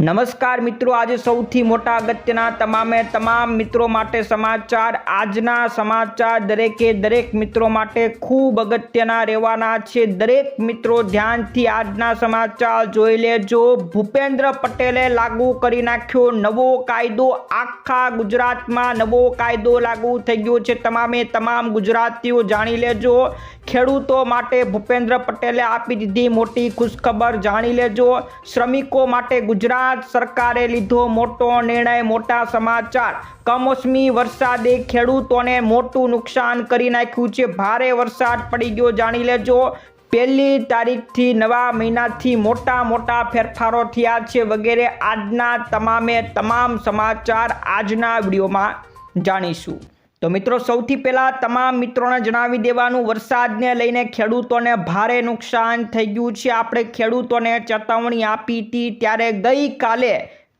નમસ્કાર મિત્રો, આજે સૌથી મોટા અગત્યના તમામે તમામ મિત્રો માટે સમાચાર, આજના સમાચાર દરેકે દરેક મિત્રો માટે ખૂબ અગત્યના રહેવાના છે. દરેક મિત્રો ધ્યાનથી આજના સમાચાર જોઈ લેજો. ભૂપેન્દ્ર પટેલે લાગુ કરી નાખ્યો નવો કાયદો. આખા ગુજરાતમાં નવો કાયદો લાગુ થઈ ગયો છે. તમામે તમામ ગુજરાતીઓ જાણી લેજો. ખેડૂતો માટે ભૂપેન્દ્ર પટેલે આપી દીધી મોટી ખુશખબર જાણી લેજો. શ્રમિકો માટે ગુજરાત સરકારે લીધો મોટો નિર્ણય, મોટા સમાચાર. કમોસમી વરસાદે ખેડૂતોને મોટું નુકસાન કરી નાખ્યું છે. ભારે વરસાદ પડી ગયો, જાણી લેજો. પહેલી તારીખથી નવા મહિનાથી મોટા મોટા ફેરફારો થયા છે વગેરે. આજના તમામે તમામ સમાચાર આજના વિડીયોમાં જાણીશું. તો મિત્રો, સૌથી પહેલાં તમામ મિત્રોને જણાવી દેવાનું, વરસાદને લઈને ખેડૂતોને ભારે નુકસાન થઈ ગયું છે. આપણે ખેડૂતોને ચેતવણી આપી હતી ત્યારે ગઈકાલે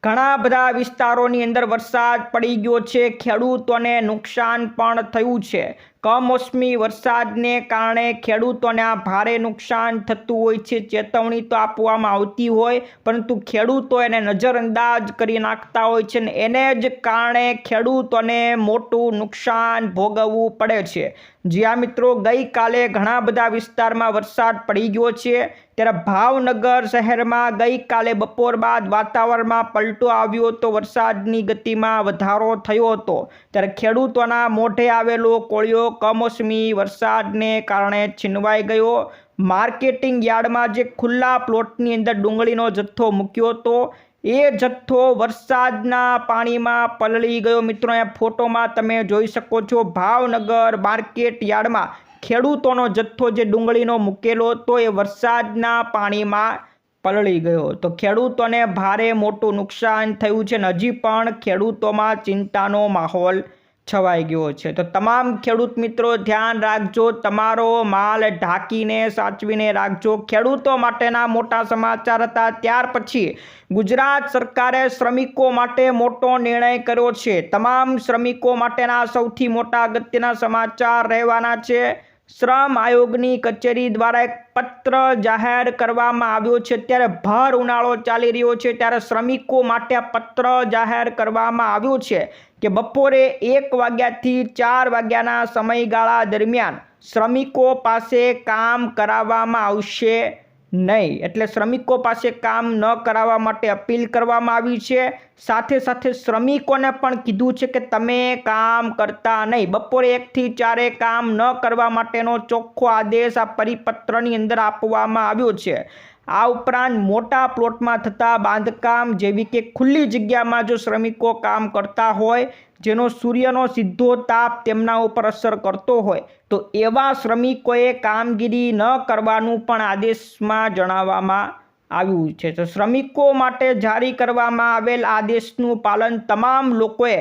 ઘણા બધા વિસ્તારોની અંદર વરસાદ પડી ગયો છે. ખેડૂતોને નુકસાન પણ થયું છે. કમોસમી વરસાદને કારણે ખેડૂતોને ભારે નુકસાન થતું હોય છે. ચેતવણી તો આપવામાં આવતી હોય, પરંતુ ખેડૂતો એને નજરઅંદાજ કરી નાખતા હોય છે ને એને જ કારણે ખેડૂતોને મોટું નુકસાન ભોગવવું પડે છે. જ્યાં મિત્રો, ગઈકાલે ઘણા બધા વિસ્તારમાં વરસાદ પડી ગયો છે. ત્યારે ભાવનગર શહેરમાં ગઈકાલે બપોર બાદ વાતાવરણમાં પલટો આવ્યો હતો વરસાદની ગતિમાં વધારો થયો હતો. ત્યારે ખેડૂતોના મોઢે આવેલો કોળિયો કમોસમી વરસાદને કારણે છીનવાઈ ગયો. માર્કેટિંગ યાર્ડમાં જે ખુલ્લા પ્લોટની અંદર ડુંગળીનો જથ્થો મૂક્યો હતો, એ જથ્થો વરસાદના પાણીમાં પલળી ગયો. મિત્રો, અહીંયા ફોટોમાં તમે જોઈ શકો છો, ભાવનગર માર્કેટ યાર્ડમાં ખેડૂતોનો જથ્થો જે ડુંગળીનો મૂકેલો હતો, એ વરસાદના પાણીમાં પલળી ગયો. તો ખેડૂતોને ભારે મોટું નુકસાન થયું છે ને હજી પણ ખેડૂતોમાં ચિંતાનો માહોલ છવાઈ ગયો છે. તો તમામ ખેડૂત મિત્રો ધ્યાન રાખજો, તમારો માલ ઢાંકીને સાચવીને રાખજો. ખેડૂતો માટેના મોટા સમાચાર હતા. ત્યાર પછી ગુજરાત સરકારે શ્રમિકો માટે મોટો નિર્ણય કર્યો છે. તમામ શ્રમિકો માટેના સૌથી મોટા અગત્યના સમાચાર રહેવાના છે. શ્રમ આયોગની કચેરી દ્વારા એક પત્ર જાહેર કરવામાં આવ્યો છે. ત્યારે ભર ઉનાળો ચાલી રહ્યો છે. ત્યારે શ્રમિકો માટે પત્ર જાહેર કરવામાં આવ્યો છે. કે બપોરે એક વાગ્યાથી ચાર વાગ્યાના સમયગાળા દરમિયાન શ્રમિકો પાસે કામ કરાવવામાં આવશે નહીં. એટલે શ્રમિકો પાસે કામ ન કરાવવા માટે અપીલ કરવામાં આવી છે. સાથે સાથે શ્રમિકોને પણ કીધું છે કે તમે કામ કરતા નહીં. બપોરે એકથી ચારે કામ ન કરવા માટેનો ચોખ્ખો આદેશ આ પરિપત્રની અંદર આપવામાં આવ્યો છે. આ ઉપરાંત મોટા પ્લોટમાં થતા બાંધકામ જેવી કે ખુલ્લી જગ્યામાં જો શ્રમિકો કામ કરતા હોય, જેનો સૂર્યનો સીધો તાપ તેમના ઉપર અસર કરતો હોય, તો એવા શ્રમિકોએ કામગીરી ન કરવાનું પણ આદેશમાં જણાવવામાં આવ્યું છે. તો શ્રમિકો માટે જારી કરવામાં આવેલ આદેશનું પાલન તમામ લોકોએ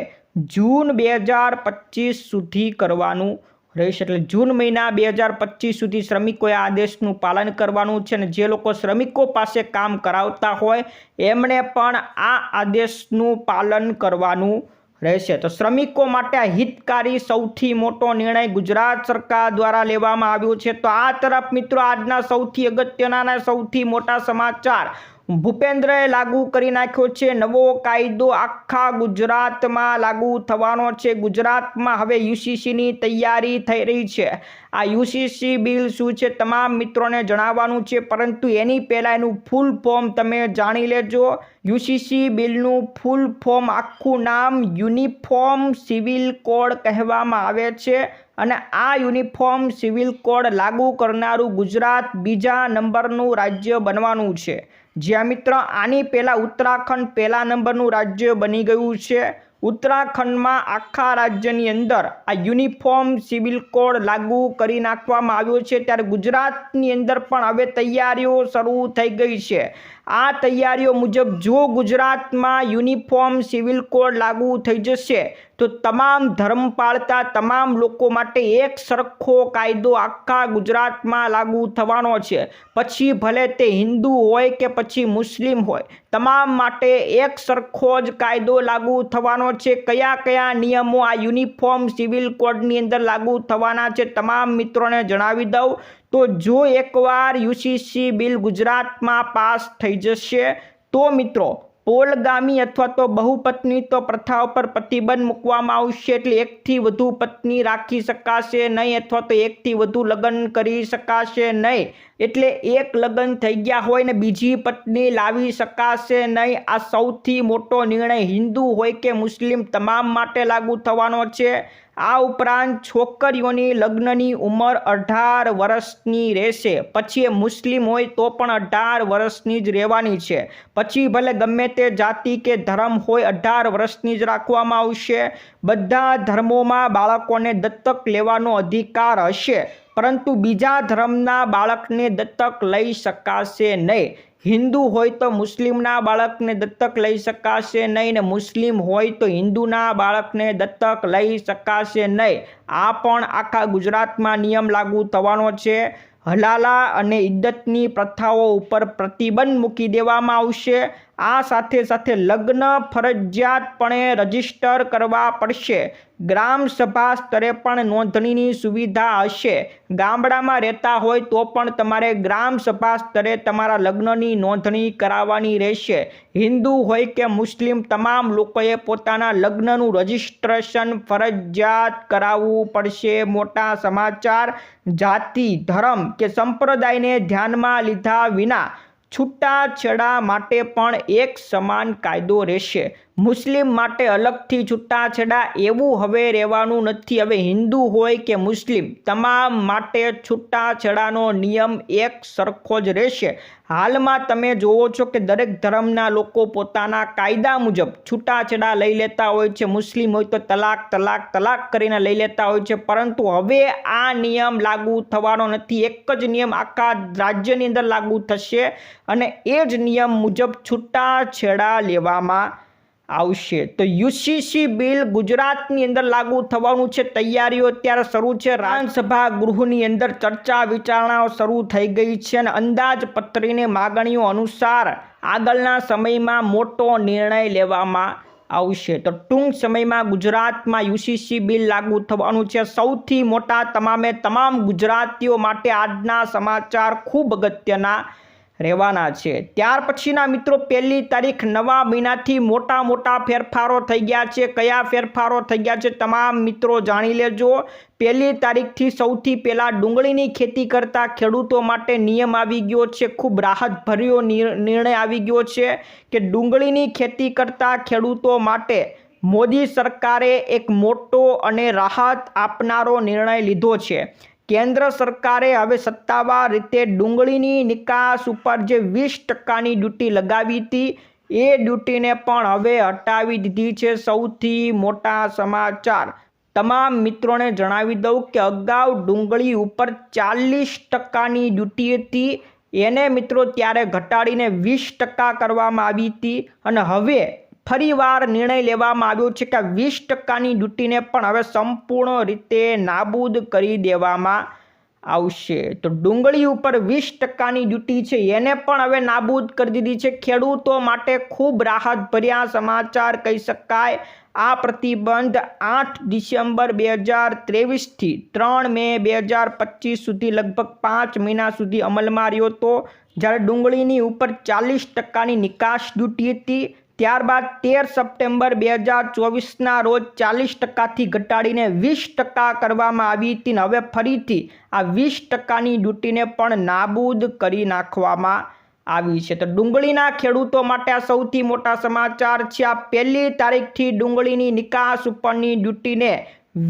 જૂન બે હજાર પચીસ સુધી કરવાનું રહેશે એટલે જૂન મહિના બે હજાર પચીસ સુધી શ્રમિકોએ આદેશનું પાલન કરવાનું છે અને જે લોકો શ્રમિકો પાસે કામ કરાવતા હોય, એમણે પણ આ આદેશનું પાલન કરવાનું રહેશે. તો શ્રમિકો માટે આ હિતકારી સૌથી મોટો નિર્ણય ગુજરાત સરકાર દ્વારા લેવામાં આવ્યો છે. તો આ તરફ મિત્રો આજના સૌથી અગત્યના સૌથી મોટા સમાચાર. ભૂપેન્દ્રએ લાગુ કરી નાખ્યો છે. નવો કાયદો આખા ગુજરાતમાં લાગુ થવાનો છે. ગુજરાતમાં હવે યુસીસીની તૈયારી થઈ રહી છે. આ યુસીસી બિલ શું છે તમામ મિત્રોને જણાવવાનું છે. પરંતુ એની પહેલાં એનું ફૂલ ફોર્મ તમે જાણી લેજો. યુસીસી બિલનું ફૂલ ફોર્મ આખું નામ યુનિફોર્મ સિવિલ કોડ કહેવામાં આવે છે અને આ યુનિફોર્મ સિવિલ કોડ લાગુ કરનારું ગુજરાત બીજા નંબરનું રાજ્ય બનવાનું છે. જ્યાં મિત્ર, આની પહેલાં ઉત્તરાખંડ પહેલા નંબરનું રાજ્ય બની ગયું છે. ઉત્તરાખંડમાં આખા રાજ્યની અંદર આ યુનિફોર્મ સિવિલ કોડ લાગુ કરી નાખવામાં આવ્યો છે. ત્યારે ગુજરાતની અંદર પણ હવે તૈયારીઓ શરૂ થઈ ગઈ છે. આ તૈયારીઓ મુજબ જો ગુજરાતમાં યુનિફોર્મ સિવિલ કોડ લાગુ થઈ જશે, તો તમામ ધર્મ પાળતા તમામ લોકો માટે એક સરખો કાયદો આખા ગુજરાતમાં લાગુ થવાનો છે. પછી ભલે તે હિન્દુ હોય કે પછી મુસ્લિમ હોય, તમામ માટે એક સરખો જ કાયદો લાગુ થવાનો છે. કયા કયા નિયમો આ યુનિફોર્મ સિવિલ કોડની અંદર લાગુ થવાના છે, તમામ મિત્રોને જણાવી દઉં. તો જો એકવાર યુસીસી બિલ ગુજરાતમાં પાસ થઈ જશે, તો મિત્રો, પોલગામી અથવા તો બહુપત્ની તો પ્રથા ઉપર પ્રતિબંધ મૂકવામાં આવશે એટલે એકથી વધુ પત્ની રાખી શકાશે નહીં અથવા તો એકથી વધુ લગ્ન કરી શકાશે નહીં. એટલે એક લગ્ન થઈ ગયા હોય ને બીજી પત્ની લાવી શકાશે નહીં. આ સૌથી મોટો નિર્ણય હિન્દુ હોય કે મુસ્લિમ તમામ માટે લાગુ થવાનો છે. આ ઉપરાંત છોકરીઓની લગ્નની ઉંમર અઢાર વર્ષની રહેશે. પછી એ મુસ્લિમ હોય તો પણ અઢાર વર્ષની જ રહેવાની છે. પછી ભલે ગમે તે જાતિ કે ધર્મ હોય અઢાર વર્ષની જ રાખવામાં આવશે. બધા ધર્મોમાં બાળકોને દત્તક લેવાનો અધિકાર હશે. પરંતુ બીજા ધર્મના બાળકને દત્તક લઈ શકાશે નહીં. હિન્દુ હોય તો મુસ્લિમના બાળકને દત્તક લઈ શકાશે નહીં ને મુસ્લિમ હોય તો હિન્દુના બાળકને દત્તક લઈ શકાશે નહીં. આ પણ આખા ગુજરાતમાં નિયમ લાગુ થવાનો છે. હલાલા અને ઇદ્દતની પ્રથાઓ ઉપર પ્રતિબંધ મૂકી દેવામાં આવશે. આ સાથે સાથે લગ્ન ફરજિયાતપણે રજિસ્ટર કરવા પડશે. ગ્રામ સભા સ્તરે પણ નોંધણીની સુવિધા હશે. ગામડામાં રહેતા હોય તો પણ તમારે ગ્રામ સભા સ્તરે તમારા લગ્નની નોંધણી કરાવવાની રહેશે. હિન્દુ હોય કે મુસ્લિમ, તમામ લોકોએ પોતાના લગ્નનું રજિસ્ટ્રેશન ફરજિયાત કરાવવું પડશે. મોટા સમાચાર, જાતિ, ધર્મ કે સંપ્રદાયને ધ્યાનમાં લીધા વિના છૂટાછેડા માટે પણ એક સમાન કાયદો રહેશે. મુસ્લિમ માટે અલગથી છૂટાછેડા, એવું હવે રહેવાનું નથી. હવે હિન્દુ હોય કે મુસ્લિમ, તમામ માટે છૂટાછેડાનો નિયમ એક સરખો જ રહેશે. હાલમાં તમે જોવો છો કે દરેક ધર્મના લોકો પોતાના કાયદા મુજબ છૂટાછેડા લઈ લેતા હોય છે. મુસ્લિમ હોય તો તલાક તલાક તલાક કરીને લઈ લેતા હોય છે. પરંતુ હવે આ નિયમ લાગુ થવાનો નથી. એક જ નિયમ આખા રાજ્યની અંદર લાગુ થશે અને એ જ નિયમ મુજબ છૂટાછેડા લેવામાં આવશે. તો યુસીસી બિલ ગુજરાતની અંદર લાગુ થવાનું છે. તૈયારીઓ અત્યારે શરૂ છે. રાજ્યસભા ગૃહની અંદર ચર્ચા વિચારણાઓ શરૂ થઈ ગઈ છે અને અંદાજપત્રીની માગણીઓ અનુસાર આગળના સમયમાં મોટો નિર્ણય લેવામાં આવશે. તો ટૂંક સમયમાં ગુજરાતમાં યુસીસી બિલ લાગુ થવાનું છે. સૌથી મોટા તમામે તમામ ગુજરાતીઓ માટે આજના સમાચાર ખૂબ અગત્યના રહેવાના છે. ત્યાર પછીના મિત્રો, પહેલી તારીખ નવા મહિનાથી મોટા મોટા ફેરફારો થઈ ગયા છે. કયા ફેરફારો થઈ ગયા છે તમામ મિત્રો જાણી લેજો. પહેલી તારીખથી સૌથી પહેલાં ડુંગળીની ખેતી કરતા ખેડૂતો માટે નિયમ આવી ગયો છે. ખૂબ રાહતભર્યો નિર્ણય આવી ગયો છે કે ડુંગળીની ખેતી કરતા ખેડૂતો માટે મોદી સરકારે એક મોટો અને રાહત આપનારો નિર્ણય લીધો છે. કેન્દ્ર સરકારે હવે સત્તાવાર રીતે ડુંગળીની નિકાસ ઉપર જે વીસ ટકાની ડ્યુટી લગાવી હતી, એ ડ્યુટીને પણ હવે હટાવી દીધી છે સૌથી મોટા સમાચાર. તમામ મિત્રોને જણાવી દઉં કે અગાઉ ડુંગળી ઉપર ચાલીસ ટકાની ડ્યુટી હતી, એને મિત્રો ત્યારે ઘટાડીને વીસ ટકા કરવામાં આવી હતી અને હવે ફરીવાર નિર્ણય લેવામાં આવ્યો છે કે વીસ ટકાની ડ્યુટીને પણ હવે સંપૂર્ણ રીતે નાબૂદ કરી દેવામાં આવશે. તો ડુંગળી ઉપર વીસ ટકાની ડ્યુટી છે, એને પણ હવે નાબૂદ કરી દીધી છે. ખેડૂતો માટે ખૂબ રાહતભર્યા સમાચાર કહી શકાય. આ પ્રતિબંધ આઠ ડિસેમ્બર બે હજાર ત્રેવીસથી ત્રણ મે બે હજાર પચીસ સુધી લગભગ પાંચ મહિના સુધી અમલમાં રહ્યો હતો. જ્યારે ડુંગળીની ઉપર ચાલીસ ટકાની નિકાસ ડ્યુટી હતી ત્યારબાદ તેર સપ્ટેમ્બર બે હજાર ચોવીસના રોજ ચાલીસ ટકાથી ઘટાડીને વીસ ટકા કરવામાં આવી હતી ને હવે ફરીથી આ વીસ ટકાની ડ્યુટીને પણ નાબૂદ કરી નાખવામાં આવી છે. તો ડુંગળીના ખેડૂતો માટે આ સૌથી મોટા સમાચાર છે. આ પહેલી તારીખથી ડુંગળીની નિકાસ ઉપરની ડ્યુટીને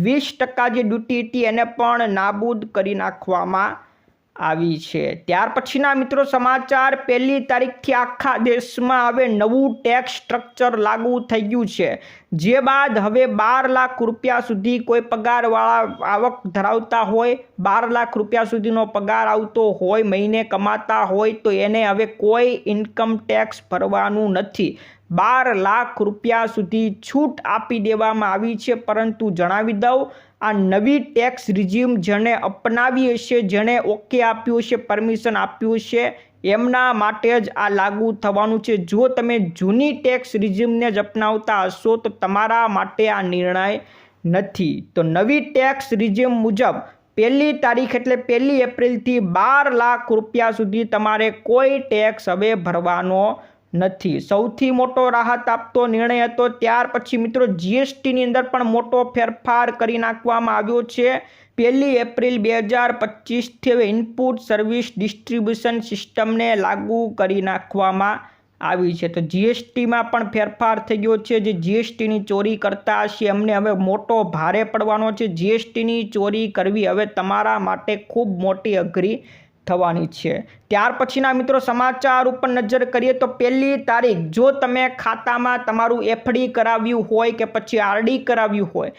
વીસ ટકા જે ડ્યુટી હતી એને પણ નાબૂદ કરી નાખવામાં આવી છે. ત્યાર પછીના મિત્રો સમાચાર, પહેલી તારીખથી આખા દેશમાં હવે નવું ટેક્સ સ્ટ્રક્ચર લાગુ થઈ ગયું છે. જે બાદ હવે બાર લાખ રૂપિયા સુધી કોઈ પગારવાળા આવક ધરાવતા હોય, બાર લાખ રૂપિયા સુધીનો પગાર આવતો હોય, મહિને કમાતા હોય, તો એને હવે કોઈ ઇન્કમ ટેક્સ ભરવાનું નથી. બાર લાખ રૂપિયા સુધી છૂટ આપી દેવામાં આવી છે, પરંતુ જણાવી દઉં, આ નવી ટેક્સ રિઝ્યુમ જેણે અપનાવી હશે, જેણે ઓકે આપ્યું છે પરમિશન આપ્યું છે એમના માટે જ આ લાગુ થવાનું છે. જો તમે જૂની ટેક્સ રિઝ્યુમને જ અપનાવતા હશો, તો તમારા માટે આ નિર્ણય નથી. તો નવી ટેક્સ રિઝ્યુમ મુજબ, પહેલી તારીખ એટલે પહેલી એપ્રિલથી બાર લાખ રૂપિયા સુધી તમારે કોઈ ટેક્સ હવે ભરવાનો નથી. સૌથી મોટો રાહત આપતો નિર્ણય હતો. ત્યાર પછી મિત્રો જીએસટીની અંદર પણ મોટો ફેરફાર કરી નાખવામાં આવ્યો છે. પહેલી એપ્રિલ બે હજાર પચીસથી હવે ઇનપુટ સર્વિસ ડિસ્ટ્રીબ્યુશન સિસ્ટમને લાગુ કરી નાખવામાં આવી છે. તો જીએસટીમાં પણ ફેરફાર થઈ ગયો છે. જે જીએસટીની ચોરી કરતા હશે, એમને હવે મોટો ભારે પડવાનો છે. જીએસટીની ચોરી કરવી હવે તમારા માટે ખૂબ મોટી અઘરી થવાની છે. ત્યાર પછીના મિત્રો સમાચાર ઉપર નજર કરીએ તો પહેલી તારીખ, જો તમે ખાતામાં તમારું એફડી કરાવ્યું હોય કે પછી આરડી કરાવ્યું હોય,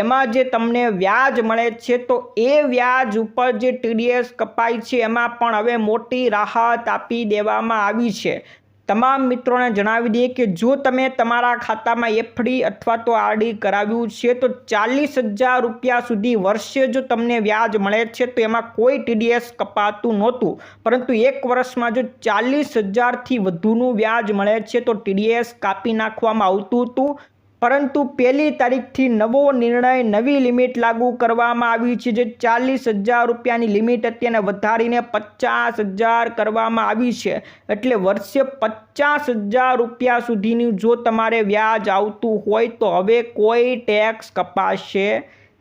એમાં જે તમને વ્યાજ મળે છે તો એ વ્યાજ ઉપર જે ટીડીએસ કપાય છે એમાં પણ હવે મોટી રાહત આપી દેવામાં આવી છે. તમામ મિત્રોને જણાવી દઈએ કે જો તમે તમારા ખાતામાં એફડી અથવા તો આરડી કરાવ્યું છે, તો ચાલીસ હજાર રૂપિયા સુધી વર્ષે જો તમને વ્યાજ મળે છે, તો એમાં કોઈ ટીડીએસ કપાતું નહોતું. પરંતુ એક વર્ષમાં જો ચાલીસ હજારથી વધુનું વ્યાજ મળે છે, તો ટીડીએસ કાપી નાખવામાં આવતું હતું. પરંતુ પહેલી તારીખથી નવો નિર્ણય, નવી લિમિટ લાગુ કરવામાં આવી છે જે ચાલીસ હજાર રૂપિયાની લિમિટ હતી વધારીને પચાસ હજાર કરવામાં આવી છે. એટલે વર્ષે પચાસ હજાર રૂપિયા સુધીનું જો તમારે વ્યાજ આવતું હોય તો હવે કોઈ ટેક્સ કપાશે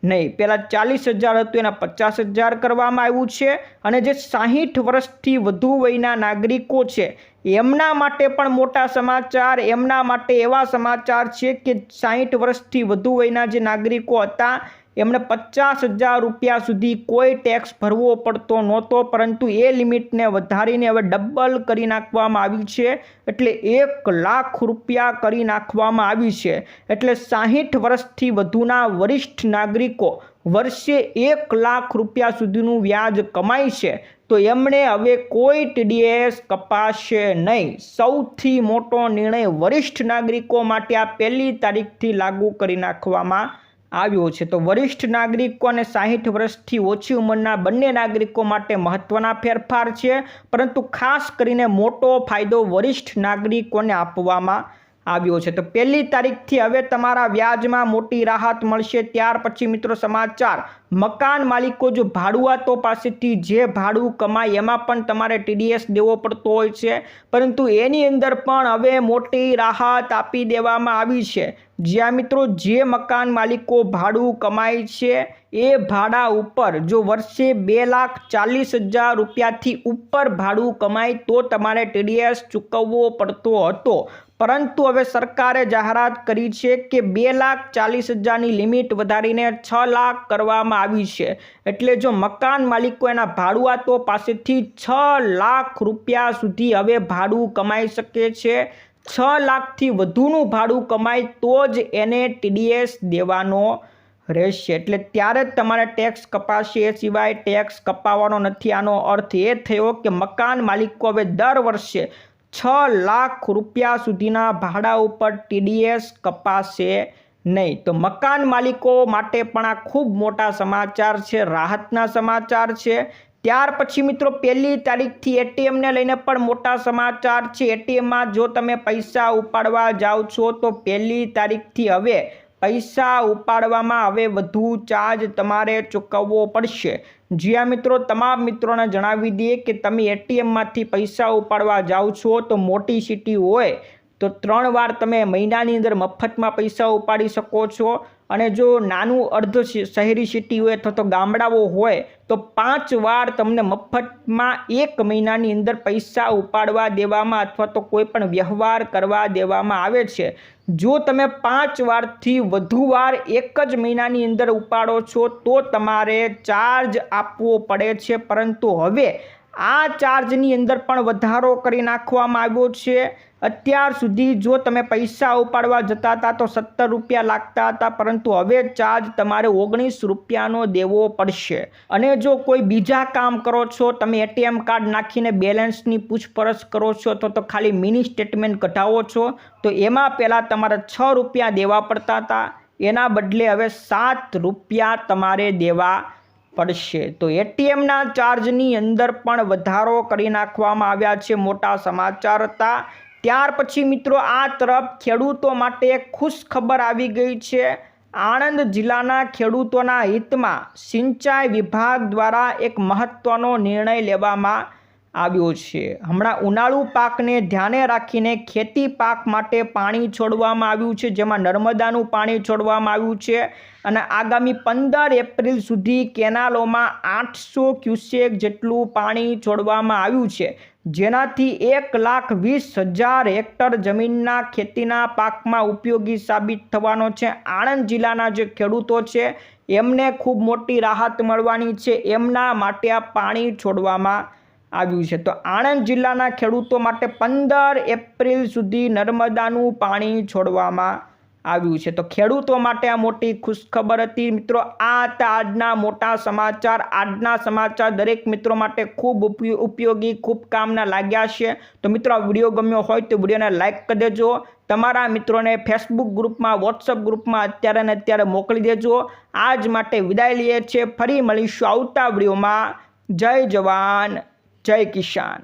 નહીં. પહેલાં ચાલીસ હજાર હતું, એના પચાસ હજાર કરવામાં આવ્યું છે અને જે સાહીઠ વર્ષથી વધુ વયના નાગરિકો છે એમના માટે પણ મોટા સમાચાર, એમના માટે એવા સમાચાર છે કે સાહીઠ વર્ષથી વધુ વયના જે નાગરિકો હતા એમને પચાસ હજાર રૂપિયા સુધી કોઈ ટેક્સ ભરવો પડતો નહોતો, પરંતુ એ લિમિટને વધારીને હવે ડબલ કરી નાખવામાં આવી છે. એટલે એક લાખ રૂપિયા કરી નાખવામાં આવી છે. એટલે સાહીઠ વર્ષથી વધુના વરિષ્ઠ નાગરિકો વર્ષે એક લાખ રૂપિયા સુધીનું વ્યાજ કમાય છે, તો એમણે હવે કોઈ ટીડીએસ કપાશે નહીં. સૌથી મોટો નિર્ણય વરિષ્ઠ નાગરિકો માટે આ પહેલી તારીખથી લાગુ કરી નાખવામાં આવ્યો છે. તો વરિષ્ઠ નાગરિકો અને સાહીઠ વર્ષથી ઓછી ઉંમરના બંને નાગરિકો માટે મહત્ત્વના ફેરફાર છે, પરંતુ ખાસ કરીને મોટો ફાયદો વરિષ્ઠ નાગરિકોને આપવામાં આવ્યો છે. તો પહેલી તારીખથી હવે તમારા વ્યાજમાં મોટી રાહત મળશે. ત્યાર પછી મિત્રો સમાચાર, મકાન માલિકો જો ભાડુઆતો પાસેથી જે ભાડું કમાય એમાં પણ તમારે ટીડીએસ દેવો પડતો હોય છે. પરંતુ એની અંદર પણ હવે મોટી રાહત આપી દેવામાં આવી છે. જ્યાં મિત્રો જે મકાન માલિકો ભાડું કમાય છે, એ ભાડા ઉપર જો વર્ષે બે લાખ ચાલીસ હજાર રૂપિયાથી ઉપર ભાડું કમાય તો તમારે ટીડીએસ ચૂકવવો પડતો હતો. પરંતુ હવે સરકારે જાહેરાત કરી છે કે બે લાખ ચાલીસ હજારની લિમિટ વધારીને છ લાખ કરવામાં આવી છે. એટલે જો મકાન માલિકો એના ભાડુઆતો પાસેથી છ લાખ રૂપિયા સુધી હવે ભાડું કમાઈ શકે છે. છ લાખથી વધુનું ભાડું કમાય તો જ એને ટીડીએસ દેવાનો રહેશે. એટલે ત્યારે જ તમારે ટેક્સ કપાશે. એ સિવાય ટેક્સ કપાવવાનો નથી. આનો અર્થ એ થયો કે મકાન માલિકો હવે દર વર્ષે છ લાખ રૂપિયા સુધીના ભાડા ઉપર ટીડીએસ કપાશે નહીં. તો મકાન માલિકો માટે પણ આ ખૂબ મોટા સમાચાર છે, રાહતના સમાચાર છે. ત્યાર પછી મિત્રો, પહેલી તારીખથી એટીએમને લઈને પણ મોટા સમાચાર છે. એટીએમમાં જો તમે પૈસા ઉપાડવા જાઓ છો, તો પહેલી તારીખથી હવે પૈસા ઉપાડવામાં હવે વધુ ચાર્જ તમારે ચૂકવવો પડશે. જ્યાં મિત્રો, તમામ મિત્રોને જણાવી દઈએ કે તમે એટીએમમાંથી પૈસા ઉપાડવા જાઓ છો તો મોટી સિટી હોય. તો ત્રણ વાર તમે મહિનાની અંદર મફતમાં પૈસા ઉપાડી શકો છો. અને જો નાનું અર્ધ શહેરી સિટી હોય અથવા તો ગામડાઓ હોય, તો પાંચ વાર તમને મફતમાં એક મહિનાની અંદર પૈસા ઉપાડવા દેવામાં અથવા તો કોઈ પણ વ્યવહાર કરવા દેવામાં આવે છે. જો તમે પાંચ વારથી વધુ વાર એક જ મહિનાની અંદર ઉપાડો છો, તો તમારે ચાર્જ આપવો પડે છે. પરંતુ હવે આ ચાર્જની અંદર પણ વધારો કરી નાખવામાં આવ્યો છે. અત્યાર સુધી જો તમે પૈસા ઉપાડવા જતા હતા તો સત્તર રૂપિયા લાગતા હતા, પરંતુ હવે ચાર્જ તમારે ઓગણીસ રૂપિયાનો દેવો પડશે. અને જો કોઈ બીજા કામ કરો છો, તમે એટીએમ કાર્ડ નાખીને બેલેન્સની પૂછપરછ કરો છો, તો તો ખાલી મિની સ્ટેટમેન્ટ કઢાવો છો, તો એમાં પહેલાં તમારે છ રૂપિયા દેવા પડતા હતા. એના બદલે હવે સાત રૂપિયા તમારે દેવા પડશે. તો એટીએમના ચાર્જની અંદર પણ વધારો કરી નાખવામાં આવ્યા છે, મોટા સમાચાર હતા. ત્યાર પછી મિત્રો આ તરફ ખેડૂતો માટે ખુશ ખબર આવી ગઈ છે. આણંદ જિલ્લાના ખેડૂતોના હિતમાં સિંચાઈ વિભાગ દ્વારા એક મહત્ત્વનો નિર્ણય લેવામાં આવ્યો છે. હમણાં ઉનાળુ પાકને ધ્યાને રાખીને ખેતી પાક માટે પાણી છોડવામાં આવ્યું છે. જેમાં નર્મદાનું પાણી છોડવામાં આવ્યું છે અને આગામી પંદર એપ્રિલ સુધી કેનાલોમાં આઠસો ક્યુસેક જેટલું પાણી છોડવામાં આવ્યું છે. જેનાથી એક લાખ વીસ હજાર હેક્ટર જમીનના ખેતીના પાકમાં ઉપયોગી સાબિત થવાનો છે. આણંદ જિલ્લાના જે ખેડૂતો છે, એમને ખૂબ મોટી રાહત મળવાની છે. એમના માટે આ પાણી છોડવામાં આવ્યું છે. તો આણંદ જિલ્લાના ખેડૂતો માટે પંદર એપ્રિલ સુધી નર્મદાનું પાણી છોડવામાં આવ્યું છે. તો ખેડૂતો માટે આ મોટી ખુશખબર હતી. મિત્રો, આ હતા આજના મોટા સમાચાર. આજના સમાચાર દરેક મિત્રો માટે ખૂબ ઉપયો- ઉપયોગી, ખૂબ કામના લાગ્યા છે. તો મિત્રો, આ વીડિયો ગમ્યો હોય તો વિડીયોને લાઇક કરી દેજો. તમારા મિત્રોને ફેસબુક ગ્રુપમાં વોટ્સઅપ ગ્રુપમાં અત્યારે ને અત્યારે મોકલી દેજો. આજ માટે વિદાય લઈએ છીએ. ફરી મળીશું આવતા વિડીયોમાં. જય જવાન, જય કિસાન.